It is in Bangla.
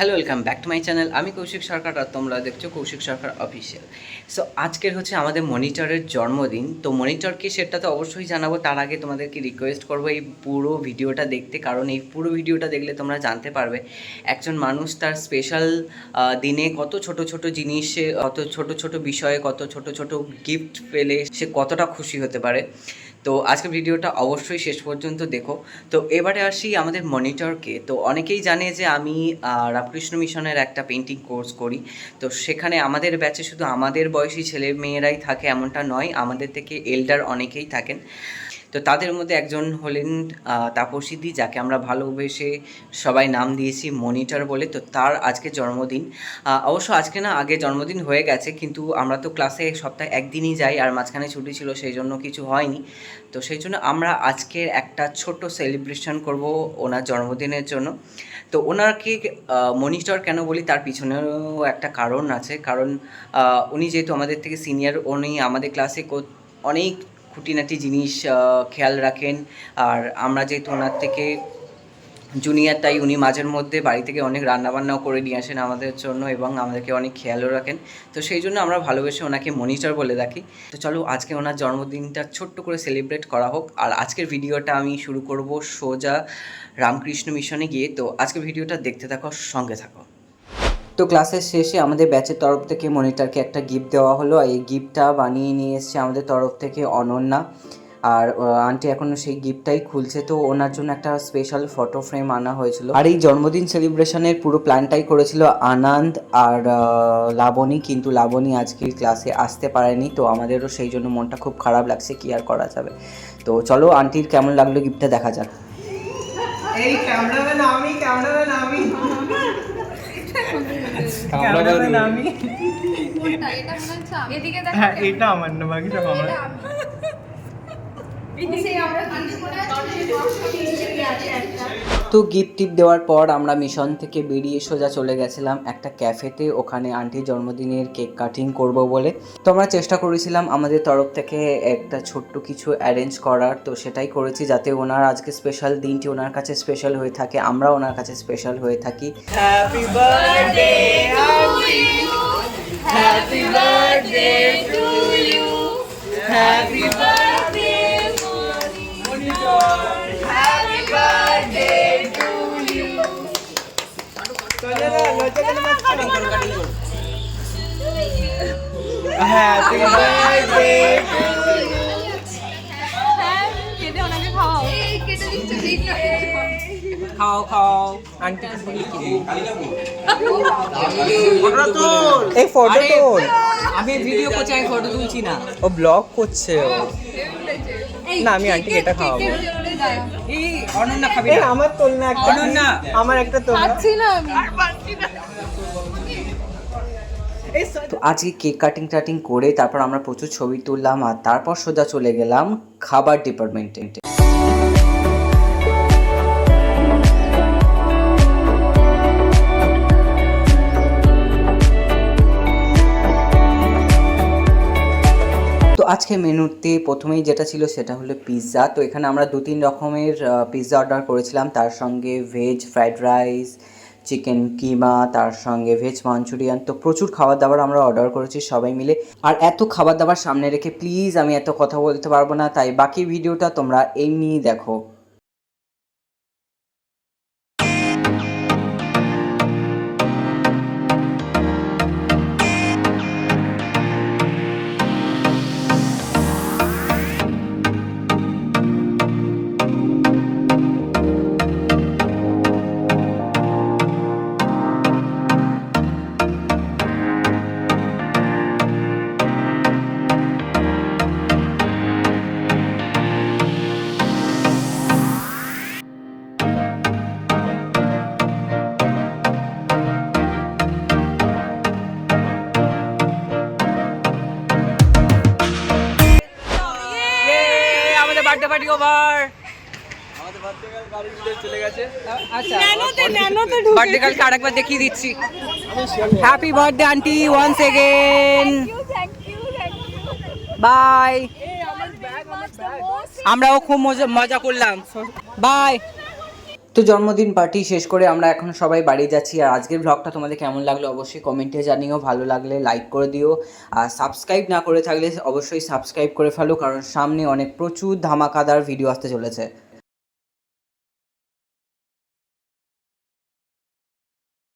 Hello welcome back to my channel আমি কৌশিক সরকার আর তোমরা দেখছ কৌশিক সরকার অফিসিয়াল সো আজকের হচ্ছে আমাদের মনিটরের জন্মদিন। তো মনিটরকে সেটা তো অবশ্যই জানাব। তার আগে তোমাদেরকে রিকোয়েস্ট করব এই পুরো ভিডিওটা দেখতে। কারণ এই পুরো ভিডিওটা দেখলে তোমরা জানতে পারবে একজন মানুষ তার স্পেশাল দিনে কত ছোট ছোট জিনিসে কত ছোট ছোট বিষয়ে, কত ছোট ছোট গিফট পেলে সে কতটা খুশি হতে পারে। তো আজকের ভিডিওটা অবশ্যই শেষ পর্যন্ত দেখো। তো এবারে আসি আমাদের মনিটরকে। তো অনেকেই জানে যে আমি রামকৃষ্ণ মিশনের একটা পেন্টিং কোর্স করি। তো সেখানে আমাদের ব্যাচে শুধু আমাদের বয়সী ছেলে মেয়েরাই থাকে এমনটা নয়, আমাদের থেকে এল্ডার অনেকেই থাকেন। তো তাদের মধ্যে একজন হলেন তাপসীদি যাকে আমরা ভালোবেসে সবাই নাম দিয়েছি মনিটর বলে। তো তার আজকে জন্মদিন। অবশ্য আজকে না, আগে জন্মদিন হয়ে গেছে, কিন্তু আমরা তো ক্লাসে সপ্তাহে একদিনই যাই, আর মাঝখানে ছুটি ছিল, সেই জন্য কিছু হয়নি। তো সেই জন্য আমরা আজকের একটা ছোট্ট সেলিব্রেশন করব ওনার জন্মদিনের জন্য। তো ওনাকে মনিটর কেন বলি, তার পিছনেও একটা কারণ আছে। কারণ উনি যেহেতু আমাদের থেকে সিনিয়র উনি আমাদের ক্লাসে অনেক খুঁটিনাটি জিনিস খেয়াল রাখেন। আর আমরা যেহেতু ওনার থেকে জুনিয়র, তাই উনি মাঝের মধ্যে বাড়ি থেকে অনেক রান্নাবান্নাও করে নিয়ে আসেন আমাদের জন্য এবং আমাদেরকে অনেক খেয়ালও রাখেন। তো সেই জন্য আমরা ভালোবেসে ওনাকে মনিটর বলে রাখি তো চলো, আজকে ওনার জন্মদিনটা ছোট্ট করে সেলিব্রেট করা হোক। আর আজকের ভিডিওটা আমি শুরু করব সোজা রামকৃষ্ণ মিশনে গিয়ে। তো আজকের ভিডিওটা দেখতে থাকো, সঙ্গে থাকো। তো ক্লাসের শেষে আমাদের ব্যাচের তরফ থেকে মনিটারকে একটা গিফট দেওয়া হলো। এই গিফটটা বানিয়ে নিয়ে এসছে আমাদের তরফ থেকে অনন্যা। আর আন্টি এখনও সেই গিফটটাই খুলছে। তো ওনার জন্য একটা স্পেশাল ফটো ফ্রেম আনা হয়েছিল। আর এই জন্মদিন সেলিব্রেশনের পুরো প্ল্যানটাই করেছিল আনন্দ আর লাবণী। কিন্তু লাবণী আজকে ক্লাসে আসতে পারেনি। তো আমাদেরও সেই জন্য মনটা খুব খারাপ লাগছে কি আর করা যাবে। তো চলো আন্টির কেমন লাগল গিফটটা দেখা যাক। এই ক্যামেরাম্যান আমি ক্যামেরাম্যান আমি? এটা। হ্যাঁ এটা আমার না বাকি সব আমার এটা আমি। সেই আমরা কিন্তু মনে হচ্ছে যে দর্শক হিসেবে আছে একটা। তো গিফট টিপ দেওয়ার পর আমরা মিশন থেকে বেরিয়ে সোজা চলে গেছিলাম একটা ক্যাফেতে। ওখানে আন্টির জন্মদিনের কেক কাটিং করব বলে। তো আমরা চেষ্টা করেছিলাম আমাদের তরফ থেকে একটা ছোট্ট কিছু অ্যারেঞ্জ করার। তো সেটাই করেছি যাতে ওনার আজকে স্পেশাল দিনটি ওনার কাছে স্পেশাল হয়ে থাকে, আমরা ওনার কাছে স্পেশাল হয়ে থাকি। Birthday happy birthday to you happy happy birthday দিচ্ছে দিদি। খাও খাও আন্টি ফটো তোল এই ফটো তোল আমি ভিডিও করছি আমি ফটো তুলছি না ও ব্লগ করছে ও না, আমি আন্টিকে এটা খাওয়াবো। এই অনন্যা খাবি আমার তোল না একটা অনন্যা। আমার একটা তোল না খাচ্ছি না আমি। তো আজকে কেক কাটিং টাটিং করে তারপর আমরা প্রচুর ছবি তুললাম আর তারপর সোজা চলে গেলাম খাবার ডিপার্টমেন্টে তো আজকে মেনুতে প্রথমেই যেটা ছিল সেটা হলো পিৎজা তো এখানে আমরা দু তিন রকমের পিৎজা অর্ডার করেছিলাম। তার সঙ্গে veg fried rice chicken keema, তার সঙ্গে ভেজ মাঞ্চুরিয়ান তো প্রচুর খাবার দাবার আমরা অর্ডার করেছি সবাই মিলে। আর এত খাবার দাবার সামনে রেখে প্লিজ আমি এত কথা বলতে পারব না, তাই বাকি ভিডিওটা তোমরা এমনিই দেখো। পার্টি ওভার আচ্ছা। বার্থডে কালকে আরেকবার দেখিয়ে দিচ্ছি। Happy birthday aunty once again bye আমরাও খুব মজা মজা করলাম। বাই তো জন্মদিন পার্টি শেষ করে আমরা এখন সবাই বাড়ি যাচ্ছি। আর আজকের ব্লগটা তোমাদের কেমন লাগল অবশ্যই কমেন্টে জানিও। ভালো লাগলে লাইক করে দিও। আর সাবস্ক্রাইব না করে থাকলে অবশ্যই সাবস্ক্রাইব করে ফেলো, কারণ সামনে অনেক প্রচুর ধামাকাদার ভিডিও আসতে চলেছে।